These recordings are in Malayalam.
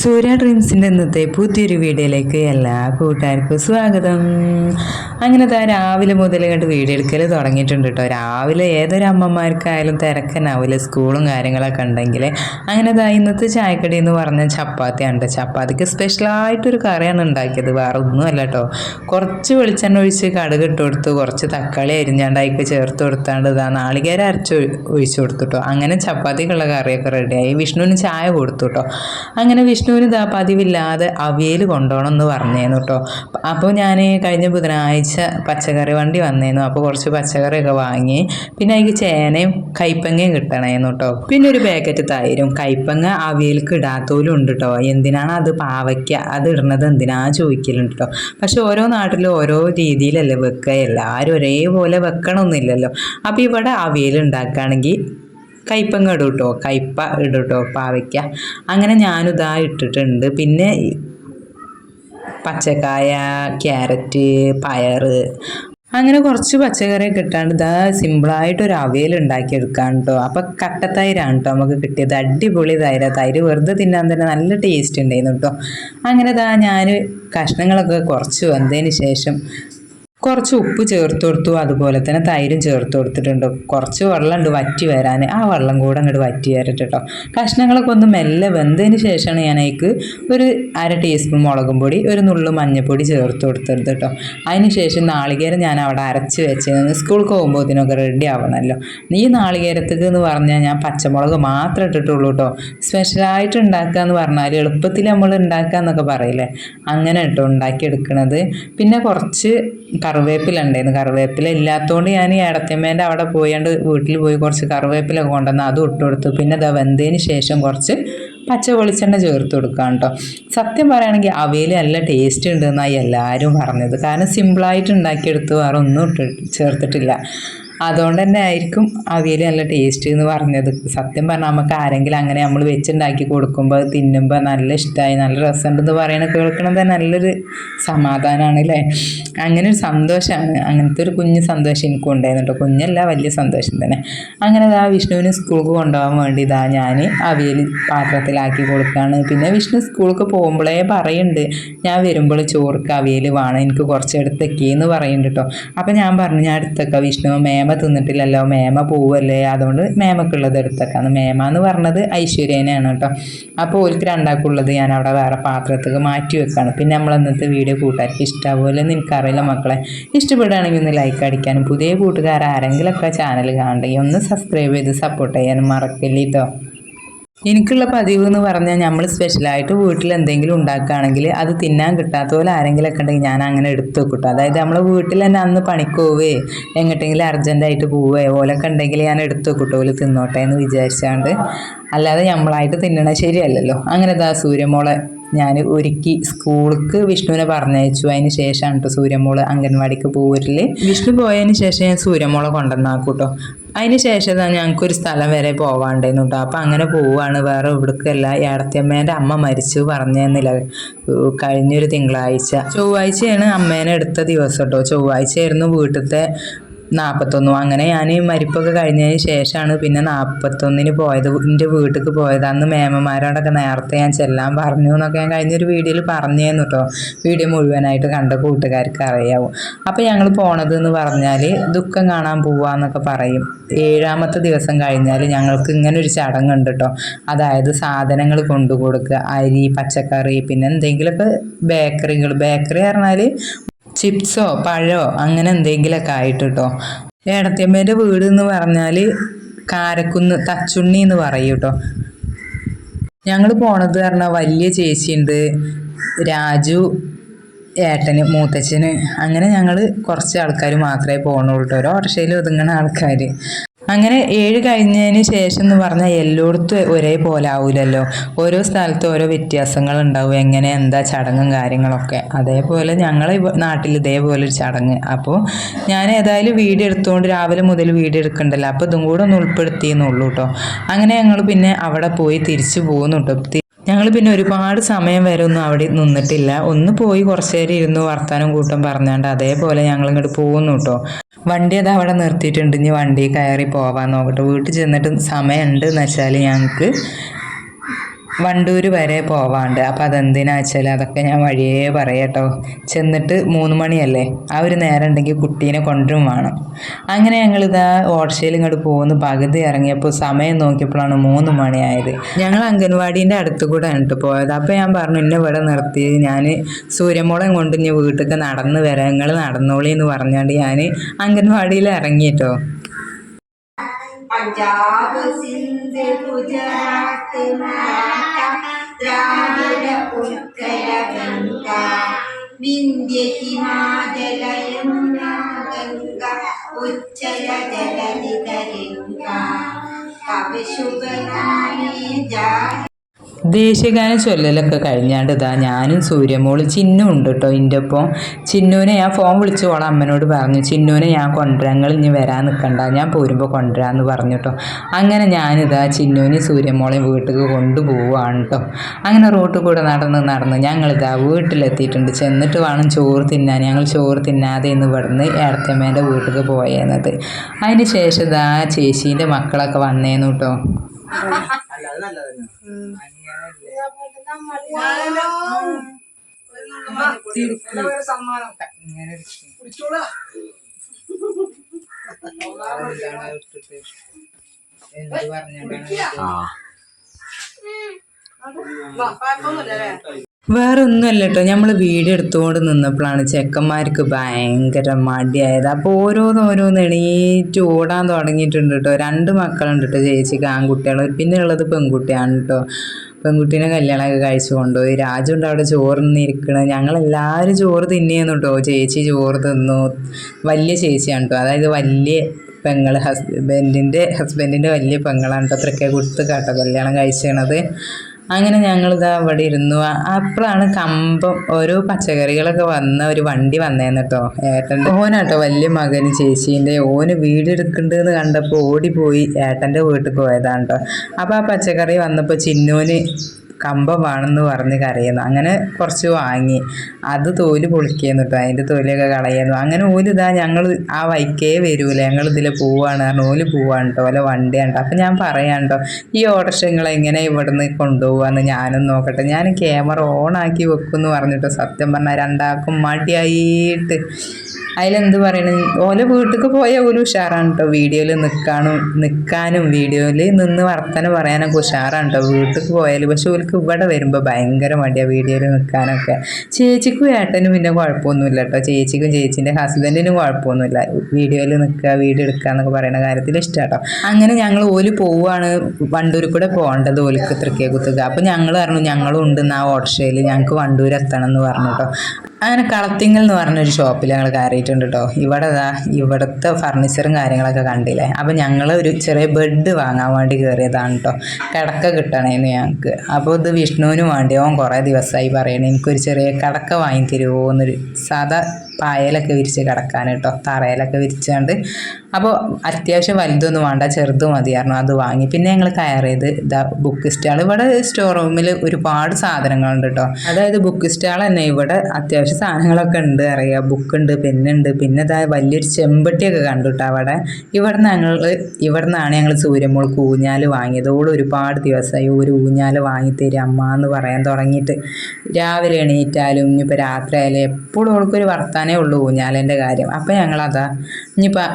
സൂര്യ ഡ്രീംസിന്റെ ഇന്നത്തെ പുതിയൊരു വീഡിയോയിലേക്ക് എല്ലാ കൂട്ടുകാർക്കും സ്വാഗതം. അങ്ങനെ താ രാവിലെ മുതൽ കണ്ട് വീഡിയോ എടുക്കൽ തുടങ്ങിയിട്ടുണ്ട് കേട്ടോ രാവിലെ ഏതൊരു അമ്മമാർക്കായാലും തിരക്കനാവില്ല സ്കൂളും കാര്യങ്ങളൊക്കെ ഉണ്ടെങ്കിൽ അങ്ങനെ താ ഇന്നത്തെ ചായക്കടി എന്ന് പറഞ്ഞ ചപ്പാത്തിയാണ് ട്ടോ. ചപ്പാത്തിക്ക് സ്പെഷ്യലായിട്ടൊരു കറിയാണ് ഉണ്ടാക്കിയത്. വേറെ ഒന്നുമല്ല കേട്ടോ കുറച്ച് വെളിച്ചെണ്ണ ഒഴിച്ച് കടുക് ഇട്ട് കൊടുത്തു. കുറച്ച് തക്കാളി അരിഞ്ഞാണ്ടായിക്ക് ചേർത്ത് കൊടുത്താണ്ട് ഇതാ നാളികേരം അരച്ച് ഒഴിച്ച് കൊടുത്തു കേട്ടോ അങ്ങനെ ചപ്പാത്തിക്കുള്ള കറിയൊക്കെ റെഡിയായി വിഷ്ണുവിന് ചായ കൊടുത്തു കേട്ടോ അങ്ങനെ വിഷ്ണുവിന് ഇതാ പതിവില്ലാതെ അവിയൽ കൊണ്ടുപോകണം എന്ന് പറഞ്ഞേന്നു കേട്ടോ അപ്പോൾ ഞാൻ കഴിഞ്ഞ ബുധനാഴ്ച പച്ചക്കറി വണ്ടി വന്നേന്നു അപ്പോൾ കുറച്ച് പച്ചക്കറിയൊക്കെ വാങ്ങി. പിന്നെ അതിക്ക് ചേനയും കൈപ്പങ്ങയും കിട്ടണേന്നു കേട്ടോ പിന്നെ ഒരു പാക്കറ്റ് തൈരും. കൈപ്പങ്ങ അവിയൽക്ക് ഇടാത്തോലും ഉണ്ട് കേട്ടോ എന്തിനാണ് അത് പാവയ്ക്ക? അത് ഇടുന്നത് എന്തിനാ ചോദിക്കലുണ്ട് കേട്ടോ പക്ഷെ ഓരോ നാട്ടിലും ഓരോ രീതിയിലല്ലേ വെക്കുക എല്ലാവരും ഒരേപോലെ വെക്കണമെന്നില്ലല്ലോ അപ്പോൾ ഇവിടെ അവിയൽ ഉണ്ടാക്കുകയാണെങ്കിൽ കയ്പങ്ങ ഇടും കേട്ടോ കയ്പ ഇടും പാവയ്ക്ക. അങ്ങനെ ഞാനിതാ ഇട്ടിട്ടുണ്ട്. പിന്നെ പച്ചക്കായ ക്യാരറ്റ് പയർ അങ്ങനെ കുറച്ച് പച്ചക്കറി കിട്ടാണ്ട് ഇതാ സിമ്പിളായിട്ട് ഒരു അവയിൽ ഉണ്ടാക്കി എടുക്കാൻ കേട്ടോ അപ്പം കട്ടത്തൈരാണ് കേട്ടോ നമുക്ക് കിട്ടിയത്. അടിപൊളി തൈര. തൈര് വെറുതെ തിന്നാൻ തന്നെ നല്ല ടേസ്റ്റ് ഉണ്ടായിരുന്നു കേട്ടോ അങ്ങനെ ഇതാ ഞാൻ കഷ്ണങ്ങളൊക്കെ കുറച്ച് വന്നതിന് ശേഷം കുറച്ച് ഉപ്പ് ചേർത്ത് കൊടുത്തു. അതുപോലെ തന്നെ തൈരും ചേർത്ത് കൊടുത്തിട്ടുണ്ട്. കുറച്ച് വെള്ളമുണ്ട് വറ്റി വരാൻ ആ വെള്ളം കൂടെ അങ്ങോട്ട് വറ്റി വരട്ടെ കേട്ടോ കഷ്ണങ്ങളൊക്കെ ഒന്ന് മെല്ലെ വെന്തതിന് ശേഷമാണ് ഞാൻ അതിക്ക് ഒരു അര ടീസ്പൂൺ മുളകും പൊടി ഒരു നുള്ളു മഞ്ഞൾപ്പൊടി ചേർത്ത് കൊടുത്തത് കേട്ടോ അതിന് ശേഷം നാളികേരം ഞാൻ അവിടെ അരച്ച് വെച്ചിരുന്നു സ്കൂൾക്ക് പോകുമ്പോൾ ഇതിനൊക്കെ റെഡി ആവണമല്ലോ ഈ നാളികേരത്തേക്ക് എന്ന് പറഞ്ഞാൽ ഞാൻ പച്ചമുളക് മാത്രം ഇട്ടിട്ടുള്ളൂ കേട്ടോ സ്പെഷ്യലായിട്ട് ഉണ്ടാക്കുക എന്ന് പറഞ്ഞാൽ എളുപ്പത്തിൽ നമ്മൾ ഉണ്ടാക്കുക എന്നൊക്കെ പറയില്ലേ? അങ്ങനെ കേട്ടോ ഉണ്ടാക്കിയെടുക്കണത്. പിന്നെ കുറച്ച് കറിവേപ്പില കറിവേപ്പില ഇല്ലാത്തതുകൊണ്ട് ഞാൻ ഈ ഇടത്തമ്മേന്റെ അവിടെ പോയാണ്ട് വീട്ടിൽ പോയി കുറച്ച് കറിവേപ്പില കൊണ്ടുവന്ന് അത് ഇട്ട് കൊടുത്തു. പിന്നെ അത് വെന്തതിന് ശേഷം കുറച്ച് പച്ച വെളിച്ചെണ്ണ ചേർത്ത് കൊടുക്കാം കേട്ടോ സത്യം പറയുകയാണെങ്കിൽ അവയിൽ നല്ല ടേസ്റ്റ് ഉണ്ടെന്നായി എല്ലാവരും പറഞ്ഞത്. കാരണം സിമ്പിളായിട്ട് ഉണ്ടാക്കിയെടുത്ത് വേറെ ഒന്നും ഇട്ട് ചേർത്തിട്ടില്ല. അതുകൊണ്ട് തന്നെ ആയിരിക്കും അവിയൽ നല്ല ടേസ്റ്റ് എന്ന് പറഞ്ഞത്. സത്യം പറഞ്ഞാൽ നമുക്ക് ആരെങ്കിലും അങ്ങനെ നമ്മൾ വെച്ചുണ്ടാക്കി കൊടുക്കുമ്പോൾ അത് തിന്നുമ്പോൾ നല്ല ഇഷ്ടമായി നല്ല രസമുണ്ടെന്ന് പറയണ കേൾക്കണത് നല്ലൊരു സമാധാനമാണ് അല്ലേ അങ്ങനെ ഒരു സന്തോഷമാണ് അങ്ങനത്തെ ഒരു കുഞ്ഞ് സന്തോഷം എനിക്കും ഉണ്ടായിരുന്നു കുഞ്ഞല്ല വലിയ സന്തോഷം തന്നെ. അങ്ങനെ ഇതാ വിഷ്ണുവിന് സ്കൂൾക്ക് കൊണ്ടുപോകാൻ വേണ്ടി ഇതാ ഞാൻ അവിയൽ പാത്രത്തിലാക്കി കൊടുക്കുകയാണ് പിന്നെ വിഷ്ണു സ്കൂൾക്ക് പോകുമ്പോഴേ പറയുന്നുണ്ട് ഞാൻ വരുമ്പോൾ ചോർക്ക് അവിയൽ വേണം എനിക്ക് കുറച്ച് എടുത്തേക്കേന്ന് പറയുന്നുണ്ട് കേട്ടോ അപ്പം ഞാൻ പറഞ്ഞു ഞാൻ എടുത്തേക്കാം വിഷ്ണു മേമ തിന്നിട്ടില്ലല്ലോ. മേമ പോവല്ലേ? അതുകൊണ്ട് മേമക്കുള്ളത് എടുത്തേക്കാന്ന് മേമ എന്ന് പറഞ്ഞത് ഐശ്വര്യനെയാണ് കേട്ടോ. അപ്പോൾ ഓൽക്ക് രണ്ടാക്കുള്ളത് ഞാൻ അവിടെ വേറെ പാത്രത്തേക്ക് മാറ്റി വെക്കാണ്. പിന്നെ നമ്മൾ ഇന്നത്തെ വീഡിയോ കൂട്ടുകാർക്ക് ഇഷ്ടപോലെ നിനക്കറിയില്ല മക്കളെ. ഇഷ്ടപ്പെടുകയാണെങ്കിൽ ഒന്ന് ലൈക്ക് അടിക്കാനും. പുതിയ കൂട്ടുകാർ ആരെങ്കിലുമൊക്കെ ചാനൽ കാണണ്ടെങ്കിൽ ഒന്ന് സബ്സ്ക്രൈബ് ചെയ്ത് സപ്പോർട്ട് ചെയ്യാനും മറക്കില്ല കേട്ടോ എനിക്കുള്ള പതിവ് എന്ന് പറഞ്ഞാൽ നമ്മൾ സ്പെഷ്യലായിട്ട് വീട്ടിൽ എന്തെങ്കിലും ഉണ്ടാക്കുകയാണെങ്കിൽ അത് തിന്നാൻ കിട്ടാത്ത പോലെ ആരെങ്കിലുമൊക്കെ ഉണ്ടെങ്കിൽ ഞാൻ അങ്ങനെ എടുത്ത് വെക്കും അതായത് നമ്മൾ വീട്ടിൽ തന്നെ അന്ന് പണിക്ക് പോവേ എങ്ങോട്ടെങ്കിലും അർജന്റായിട്ട് പോവേ ഓലൊക്കെ ഉണ്ടെങ്കിൽ ഞാൻ എടുത്ത് വെക്കട്ടോ കേട്ടോ ഓൽ തിന്നോട്ടെ എന്ന് വിചാരിച്ചാണ്ട്. അല്ലാതെ നമ്മളായിട്ട് തിന്നണ ശരിയല്ലല്ലോ. അങ്ങനെ ഇതാ സൂര്യമോളെ ഞാൻ ഒരുക്കി സ്കൂൾക്ക് വിഷ്ണുവിനെ പറഞ്ഞയച്ചു. അതിന് ശേഷമാണ് കേട്ടോ സൂര്യമോൾ അംഗൻവാടിക്ക് പോരിൽ വിഷ്ണു പോയതിന് ശേഷം ഞാൻ സൂര്യമോളെ കൊണ്ടുവന്നാക്കും കേട്ടോ അതിന് ശേഷം ഞങ്ങൾക്കൊരു സ്ഥലം വരെ പോവാണ്ടായിരുന്നു കേട്ടോ. അപ്പം അങ്ങനെ പോവുകയാണ് വേറെ ഇവിടേക്കല്ല ഏടത്തിയമ്മേന്റെ അമ്മ മരിച്ചു പറഞ്ഞിരുന്നില്ല ഏഹ് കഴിഞ്ഞൊരു തിങ്കളാഴ്ച. ചൊവ്വാഴ്ചയാണ് അമ്മേനെ എടുത്ത ദിവസം കേട്ടോ. ചൊവ്വാഴ്ചയായിരുന്നു വീട്ടിലത്തെ നാൽപ്പത്തൊന്നും അങ്ങനെ ഞാൻ മരിപ്പൊക്കെ കഴിഞ്ഞതിന് ശേഷമാണ് പിന്നെ നാൽപ്പത്തൊന്നിന് പോയത് എന്റെ വീട്ടിലേക്ക് പോയത്. അന്ന് മേമന്മാരോടൊക്കെ നേരത്തെ ഞാൻ ചെല്ലാൻ പറഞ്ഞു എന്നൊക്കെ ഞാൻ കഴിഞ്ഞൊരു വീഡിയോയിൽ പറഞ്ഞേന്നു കേട്ടോ വീഡിയോ മുഴുവനായിട്ട് കണ്ട കൂട്ടുകാർക്ക് അറിയാവും. അപ്പോൾ ഞങ്ങൾ പോണത് എന്ന് പറഞ്ഞാൽ ദുഃഖം കാണാൻ പോവാന്നൊക്കെ പറയും. ഏഴാമത്തെ ദിവസം കഴിഞ്ഞാൽ ഞങ്ങൾക്ക് ഇങ്ങനെ ഒരു ചടങ്ങുണ്ട് കേട്ടോ അതായത് സാധനങ്ങൾ കൊണ്ടു കൊടുക്കുക അരി പച്ചക്കറി പിന്നെ എന്തെങ്കിലുമൊക്കെ ബേക്കറികൾ ബേക്കറി പറഞ്ഞാൽ ചിപ്സോ പഴമോ അങ്ങനെ എന്തെങ്കിലുമൊക്കെ ആയിട്ട് കേട്ടോ ഏടത്തിയമ്മേന്റെ വീട് എന്ന് പറഞ്ഞാൽ കാരക്കുന്ന് തച്ചുണ്ണി എന്ന് പറയും കേട്ടോ ഞങ്ങൾ പോണത് പറഞ്ഞാൽ വലിയ ചേച്ചിയുണ്ട് രാജു ഏട്ടന് മൂത്തച്ഛന്. അങ്ങനെ ഞങ്ങൾ കുറച്ച് ആൾക്കാർ മാത്രമേ പോകണുള്ളൂ കേട്ടോ ഒരു ഓട്ടോറിക്ഷയിൽ ഒതുങ്ങണ ആൾക്കാർ അങ്ങനെ ഏഴ് കഴിഞ്ഞതിന് ശേഷം എന്ന് പറഞ്ഞാൽ എല്ലായിടത്തും ഒരേപോലെ ആവില്ലല്ലോ ഓരോ സ്ഥലത്ത് ഓരോ വ്യത്യാസങ്ങൾ ഉണ്ടാവും എങ്ങനെ എന്താ ചടങ്ങും കാര്യങ്ങളൊക്കെ. അതേപോലെ ഞങ്ങളെ നാട്ടിൽ ഇതേപോലെ ഒരു ചടങ്ങ്. അപ്പോൾ ഞാൻ ഏതായാലും വീഡിയോ എടുത്തുകൊണ്ട് രാവിലെ മുതൽ വീഡിയോ എടുക്കണ്ടല്ലോ. അപ്പോൾ ഇതും കൂടെ ഒന്ന് ഉൾപ്പെടുത്തിയെന്നുള്ളൂ കേട്ടോ അങ്ങനെ ഞങ്ങൾ പിന്നെ അവിടെ പോയി തിരിച്ചു പോകുന്നു കേട്ടോ തി- ഞങ്ങൾ പിന്നെ ഒരുപാട് സമയം വരെ ഒന്നും അവിടെ നിന്നിട്ടില്ല. ഒന്ന് പോയി കുറച്ച് നേരം ഇരുന്നു വർത്താനം കൂട്ടം പറഞ്ഞാണ്ട് അതേപോലെ ഞങ്ങൾ ഇങ്ങോട്ട് പോകുന്നു കേട്ടോ വണ്ടി അത് അവിടെ നിർത്തിയിട്ടുണ്ട്. ഇനി വണ്ടി കയറി പോവാൻ നോക്കട്ടെ. വീട്ടിൽ ചെന്നിട്ട് സമയമുണ്ട് എന്ന് വെച്ചാൽ ഞങ്ങൾക്ക് വണ്ടൂര് വരെ പോവാണ്ട്. അപ്പം അതെന്തിനാ വെച്ചാൽ അതൊക്കെ ഞാൻ വഴിയേ പറയട്ടോ. ചെന്നിട്ട് മൂന്ന് മണിയല്ലേ? ആ ഒരു നേരം ഉണ്ടെങ്കിൽ കുട്ടീനെ കൊണ്ടുവരും വേണം. അങ്ങനെ ഞങ്ങളിതാ ഓട്ടോയിൽ ഇങ്ങോട്ട് പോകുന്നു പകുതി ഇറങ്ങിയപ്പോൾ സമയം നോക്കിയപ്പോഴാണ് മൂന്ന് മണിയായത്. ഞങ്ങൾ അംഗൻവാടീന്റെ അടുത്ത് കൂടെ ഉണ്ട് പോയത്. അപ്പോൾ ഞാൻ പറഞ്ഞു എന്നെ ഇവിടെ നിർത്തി. ഞാൻ സൂര്യമോളം കൊണ്ട് ഇനി വീട്ടിലേക്ക് നടന്ന് വരാം. നിങ്ങൾ നടന്നോളി എന്ന് പറഞ്ഞുകൊണ്ട് ഞാൻ അംഗൻവാടിയിൽ ഇറങ്ങിയിട്ടോ പഞ്ചാബ് സിന്ധ് ഗുജറാത്ത് മറാഠ ദ്രാവിഡ ഉത്കല ഗംഗ വിന്ധ്യ ഹിമാചല യമുന ഗംഗ ഉച്ചല ജലധി തരംഗ കവി ശുഭനാമി ജാതി ദേശീയഗാന ചൊല്ലലൊക്കെ കഴിഞ്ഞാണ്ട് ഇതാ ഞാനും സൂര്യമോൾ ചിന്നു ഉണ്ട് കേട്ടോ എന്റെ ഒപ്പം ചിന്നുവിനെ ഞാൻ ഫോൺ വിളിച്ച്. ഓളെ അമ്മനോട് പറഞ്ഞു ചിന്നുവിനെ ഞാൻ കൊണ്ടുവരാങ്ങൾ ഇനി വരാൻ നിൽക്കണ്ട ഞാൻ പോരുമ്പോൾ കൊണ്ടുവരാമെന്ന് പറഞ്ഞു കേട്ടോ അങ്ങനെ ഞാനിതാ ചിന്നുവിനെ സൂര്യമോളെയും വീട്ടിൽ കൊണ്ടുപോവാണ് കേട്ടോ അങ്ങനെ റോട്ടിൽ കൂടെ നടന്ന് നടന്ന് ഞങ്ങളിതാ വീട്ടിലെത്തിയിട്ടുണ്ട്. ചെന്നിട്ട് വേണം ചോറ് തിന്നാൻ. ഞങ്ങൾ ചോറ് തിന്നാതെ ഇന്ന് ഇവിടുന്ന് ഏടത്തമ്മേന്റെ വീട്ടിൽ പോയേന്നത്. അതിന് ശേഷം ഇതാ ചേച്ചീന്റെ മക്കളൊക്കെ വന്നേന്നു കേട്ടോ വേറെ ഒന്നുമല്ല കേട്ടോ നമ്മൾ വീഡിയോ എടുത്തുകൊണ്ട് നിന്നപ്പോഴാണ് ചെക്കന്മാർക്ക് ഭയങ്കര മടിയായത്. അപ്പോൾ ഓരോന്ന് ഓരോന്ന് എണീറ്റ് ഓടാൻ തുടങ്ങിയിട്ടുണ്ട് കേട്ടോ രണ്ട് മക്കളുണ്ട് കേട്ടോ ചേച്ചിക്ക് ആൺകുട്ടികൾ പിന്നെ ഉള്ളത് പെൺകുട്ടിയാണ് കേട്ടോ പെൺകുട്ടീനെ കല്യാണമൊക്കെ കഴിച്ചു കൊണ്ടുപോയി. രാജുണ്ട് അവിടെ ചോറ് നിന്നിരിക്കണത് ഞങ്ങളെല്ലാവരും ചോറ് തിന്നിയെന്നു കേട്ടോ ചേച്ചി ചോറ് തിന്നു. വലിയ ചേച്ചിയാണ് കേട്ടോ അതായത് വലിയ പെങ്ങൾ ഹസ്ബൻഡിന്റെ ഹസ്ബൻഡിന്റെ വലിയ പെങ്ങളാണ് കേട്ടോ അത്രയ്ക്ക് കൊടുത്ത് കേട്ടോ കല്യാണം കഴിച്ചത് അങ്ങനെ ഞങ്ങൾ ഞങ്ങളിതാ അവിടെ ഇരുന്നു. അപ്പോഴാണ് കമ്പം ഓരോ പച്ചക്കറികളൊക്കെ വന്ന ഒരു വണ്ടി വന്നേന്ന് കേട്ടോ. ഏട്ടന്റെ ഓനാട്ടോ വലിയ മകന് ചേച്ചീന്റെ. ഓന് വീടെടുക്കുന്നുണ്ടെന്ന് കണ്ടപ്പോൾ ഓടിപ്പോയി ഏട്ടന്റെ വീട്ടിൽ പോയതാണ് കേട്ടോ. അപ്പോൾ ആ പച്ചക്കറി വന്നപ്പോൾ ചിന്നൂന് കമ്പം വേണമെന്ന് പറഞ്ഞ് കരയുന്നു. അങ്ങനെ കുറച്ച് വാങ്ങി. അത് തോൽ പൊളിക്കുന്നു അതിന്റെ തൊലിയൊക്കെ കളയുന്നു. അങ്ങനെ ഓൽ ഇതാ ഞങ്ങൾ ആ വൈക്കേ വരൂല. ഞങ്ങൾ ഇതിൽ പോവാണ്. കാരണം ഓൽ പോവാണ് കേട്ടോ അല്ല വണ്ടിയാണ് അപ്പം ഞാൻ പറയാം കേട്ടോ ഈ ഓട്ടോറിക്ഷ നിങ്ങൾ എങ്ങനെ ഇവിടുന്ന് കൊണ്ടുപോകാമെന്ന് ഞാനും നോക്കട്ടെ. ഞാൻ ക്യാമറ ഓണാക്കി വെക്കുമെന്ന് പറഞ്ഞിട്ട് സത്യം പറഞ്ഞാൽ രണ്ടാക്കും മടിയായിട്ട് അതിലെന്ത് പറയണ? ഓലെ വീട്ടിലേക്ക് പോയ ഒരു ഉഷാറാണ് കേട്ടോ വീഡിയോയിൽ നിൽക്കാനും നിൽക്കാനും വീഡിയോയിൽ നിന്ന് വർത്തനം പറയാനൊക്കെ ഉഷാറാണ് കേട്ടോ വീട്ടിലേക്ക് പോയാൽ പക്ഷെ ഓൽക്ക് ഇവിടെ വരുമ്പോൾ ഭയങ്കര മടിയാണ് വീഡിയോയിൽ നിൽക്കാനൊക്കെ ചേച്ചിക്കും ഏട്ടനും പിന്നെ കുഴപ്പമൊന്നുമില്ല കേട്ടോ ചേച്ചിക്കും ചേച്ചീന്റെ ഹസ്ബൻഡിനും കുഴപ്പമൊന്നുമില്ല. വീഡിയോയിൽ നിൽക്കുക വീഡിയോ എടുക്കുക എന്നൊക്കെ പറയുന്ന കാര്യത്തിൽ ഇഷ്ടം കേട്ടോ അങ്ങനെ ഞങ്ങൾ ഓൽ പോവുകയാണ് വണ്ടൂർ കൂടെ പോകേണ്ടത് ഓലിക്ക് തൃക്കേ കുത്തുക. അപ്പം ഞങ്ങൾ പറഞ്ഞു ഞങ്ങളും ഉണ്ട് ആ ഓട്ടോറിക്ഷയിൽ ഞങ്ങൾക്ക് വണ്ടൂർ എത്തണം എന്ന് പറഞ്ഞു കേട്ടോ അങ്ങനെ കളത്തിങ്ങൽ എന്ന് പറഞ്ഞൊരു ഷോപ്പിൽ ഞങ്ങൾ കയറിയിട്ടുണ്ട് കേട്ടോ ഇവിടെ ഇതാ ഇവിടുത്തെ ഫർണിച്ചറും കാര്യങ്ങളൊക്കെ കണ്ടില്ലേ? അപ്പം ഞങ്ങൾ ഒരു ചെറിയ ബെഡ് വാങ്ങാൻ വേണ്ടി കയറിയതാണ് കേട്ടോ കിടക്ക കിട്ടണേന്ന് ഞങ്ങൾക്ക് അപ്പോൾ ഇത് വിഷ്ണുവിന് വേണ്ടി ഓൻ കുറേ ദിവസമായി പറയണേ എനിക്കൊരു ചെറിയ കിടക്ക വാങ്ങി തരുമോ എന്നൊരു സാധാ പായലൊക്കെ വിരിച്ച് കിടക്കാൻ കേട്ടോ തറയിലൊക്കെ വിരിച്ചാണ്ട് അപ്പോൾ അത്യാവശ്യം വലുതൊന്നും വേണ്ട ചെറുത് മതിയായിരുന്നു അത് വാങ്ങി. പിന്നെ ഞങ്ങൾ കയറിയത് ഇതാ ബുക്ക് സ്റ്റാൾ ഇവിടെ സ്റ്റോർ റൂമിൽ ഒരുപാട് സാധനങ്ങളുണ്ട് കേട്ടോ അതായത് ബുക്ക് സ്റ്റാൾ തന്നെ. ഇവിടെ അത്യാവശ്യം സാധനങ്ങളൊക്കെ ഉണ്ട്. അറിയാം. ബുക്ക് ഉണ്ട് പെന്നുണ്ട് പിന്നെ ഇതാ വലിയൊരു ചെമ്പട്ടിയൊക്കെ കണ്ടു കേട്ടോ അവിടെ. ഇവിടെ ഞങ്ങൾ ഇവിടെ നിന്നാണ് ഞങ്ങൾ സൂര്യമോൾക്ക് ഊഞ്ഞാൽ വാങ്ങിയത്. ഓൾ ഒരുപാട് ദിവസമായി ഒരു ഊഞ്ഞാൽ വാങ്ങിത്തരും അമ്മ എന്ന് പറയാൻ തുടങ്ങിയിട്ട് രാവിലെ എണീറ്റാലും ഇനിയിപ്പോൾ രാത്രി ആയാലും എപ്പോഴും ഓൾക്കൊരു വർത്താനേ ഉള്ളൂ ഊഞ്ഞാലിന്റെ കാര്യം. അപ്പം ഞങ്ങളതാ ഇനിയിപ്പോൾ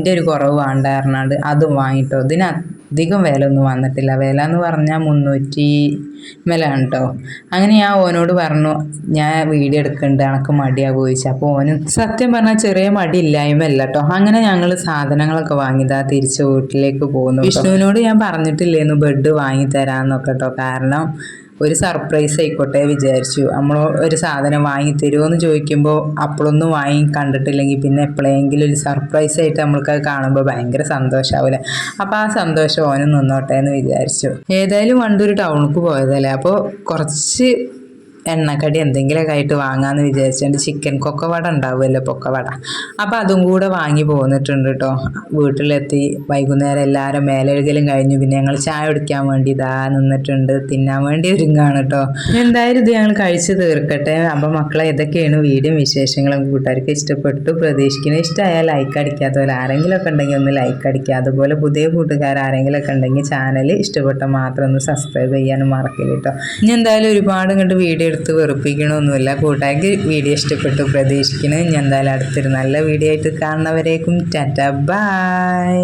അതിന്റെ ഒരു കുറവ് വേണ്ട പറഞ്ഞാണ്ട് അതും വാങ്ങിട്ടോ. ഇതിന് അധികം വില ഒന്നും വന്നിട്ടില്ല. വില എന്ന് പറഞ്ഞാൽ മുന്നൂറ്റി മേലാണ് കേട്ടോ അങ്ങനെ ഞാൻ ഓനോട് പറഞ്ഞു ഞാൻ വീഡിയോ എടുക്കുന്നുണ്ട് എനക്ക് മടിയാ ചോദിച്ചു. അപ്പോൾ ഓന് സത്യം പറഞ്ഞാൽ ചെറിയ മടി ഇല്ലായ്മല്ല കേട്ടോ അങ്ങനെ ഞങ്ങൾ സാധനങ്ങളൊക്കെ വാങ്ങിതാ തിരിച്ച് വീട്ടിലേക്ക് പോകുന്നു വിഷ്ണുവിനോട് ഞാൻ പറഞ്ഞിട്ടില്ലേന്നു ബെഡ് വാങ്ങി തരാമെന്നൊക്കെ കേട്ടോ കാരണം ഒരു സർപ്രൈസ് ആയിക്കോട്ടെ വിചാരിച്ചു. നമ്മൾ ഒരു സാധനം വാങ്ങി തരുമോ എന്ന് ചോദിക്കുമ്പോൾ അപ്പോഴൊന്നും വാങ്ങി കണ്ടിട്ടില്ലെങ്കിൽ പിന്നെ എപ്പോഴെങ്കിലും ഒരു സർപ്രൈസ് ആയിട്ട് നമ്മൾക്ക് അത് കാണുമ്പോൾ ഭയങ്കര സന്തോഷമാവില്ല അപ്പോൾ ആ സന്തോഷം ഓനും നിന്നോട്ടെ എന്ന് വിചാരിച്ചു. ഏതായാലും വണ്ടൂർ ടൗണിലേക്ക് പോയതല്ലേ? അപ്പോൾ കുറച്ച് എണ്ണക്കടി എന്തെങ്കിലുമൊക്കെ ആയിട്ട് വാങ്ങാമെന്ന് വിചാരിച്ചുകൊണ്ട് ചിക്കൻ കൊക്കവട ഉണ്ടാവുമല്ലോ പൊക്കവട അപ്പം അതും കൂടെ വാങ്ങി പോന്നിട്ടുണ്ട് കേട്ടോ വീട്ടിലെത്തി വൈകുന്നേരം എല്ലാവരും മേലെഴുകലും കഴിഞ്ഞു. പിന്നെ ഞങ്ങൾ ചായ കുടിക്കാൻ വേണ്ടി ഇതാ നിന്നിട്ടുണ്ട്. തിന്നാൻ വേണ്ടി ഒരുങ്ങാണ് കേട്ടോ എന്തായാലും ഇത് ഞങ്ങൾ കഴിച്ച് തീർക്കട്ടെ. അപ്പം മക്കളെ ഇതൊക്കെയാണ് വീഡിയോ വിശേഷങ്ങളും. കൂട്ടുകാർക്ക് ഇഷ്ടപ്പെട്ടു പ്രതീക്ഷിക്കുന്നത് ഇഷ്ടമായാൽ ലൈക്ക് അടിക്കാത്ത പോലെ ആരെങ്കിലുമൊക്കെ ഉണ്ടെങ്കിൽ ഒന്ന് ലൈക്ക് അടിക്കുക. അതുപോലെ പുതിയ കൂട്ടുകാർ ആരെങ്കിലുമൊക്കെ ഉണ്ടെങ്കിൽ ചാനൽ ഇഷ്ടപ്പെട്ട മാത്രം ഒന്ന് സബ്സ്ക്രൈബ് ചെയ്യാനും മറക്കില്ല കേട്ടോ ഇനി എന്തായാലും ഒരുപാട് ഇങ്ങോട്ട് വീഡിയോ എടുത്ത് വെറുപ്പിക്കണമൊന്നുമില്ല. കൂട്ടായ്ക്ക് വീഡിയോ ഇഷ്ടപ്പെട്ടു പ്രതീക്ഷിക്കുന്നു. ഞാൻ എന്തായാലും അടുത്തൊരു നല്ല വീഡിയോ ആയിട്ട് കാണുന്നവരേക്കും ടാറ്റ. ബൈ.